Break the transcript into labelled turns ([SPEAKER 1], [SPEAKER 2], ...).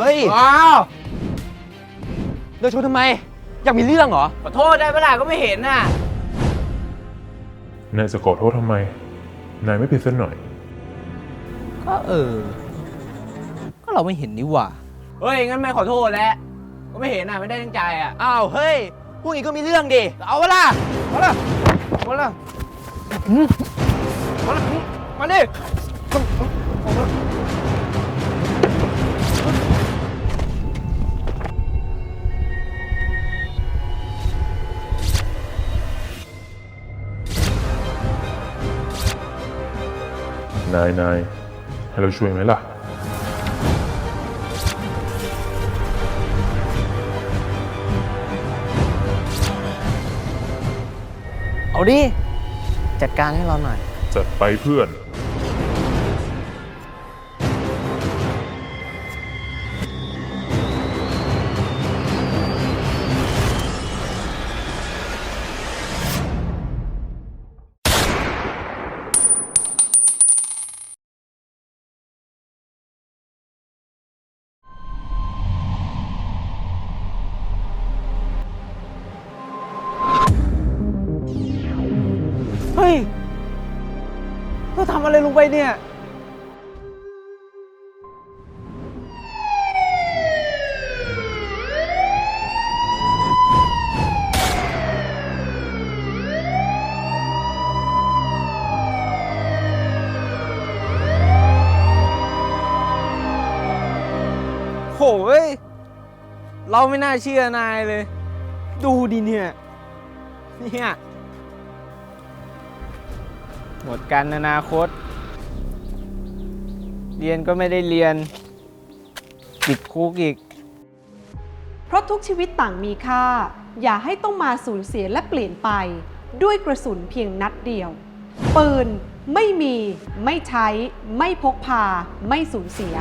[SPEAKER 1] เฮ้ย
[SPEAKER 2] อ้าว
[SPEAKER 1] เดินชนทำไม อยากมีเรื่องเหรอ
[SPEAKER 2] ขอโทษได้เวลาก็ไม่เห็นน่ะ
[SPEAKER 3] นายจะขอโทษทำไม นายไม่ผิดสักหน่อย
[SPEAKER 4] ก็เออ ก็เราไม่เห็นนี่หว่า
[SPEAKER 2] เฮ้ย งั้นไม่ขอโทษแล้วก็ไม่เห็นน่ะ ไม่ได้ตั้งใจอะ
[SPEAKER 1] อ้าวเฮ้ยพวกนี้ก็มีเรื่องดิ
[SPEAKER 2] เอาเวลาเอาละเอาละเอาละมาดิ
[SPEAKER 3] นายนายให้เราช่วยไหมล่ะ
[SPEAKER 4] เอาดิ จัดการให้เราหน่อย
[SPEAKER 3] จัดไปเพื่อน
[SPEAKER 2] ยเราทำอะไรลงไปเนี่ย โหยเราไม่น่าเชื่อนายเลย ดูดิเนี่ย เนี่ย หมดกันอนาคต เรียนก็ไม่ได้เรียน ติดคุกอีก
[SPEAKER 5] เพราะทุกชีวิตต่างมีค่า อย่าให้ต้องมาสูญเสียและเปลี่ยนไป ด้วยกระสุนเพียงนัดเดียว ปืนไม่มี ไม่ใช้ ไม่พกพา ไม่สูญเสีย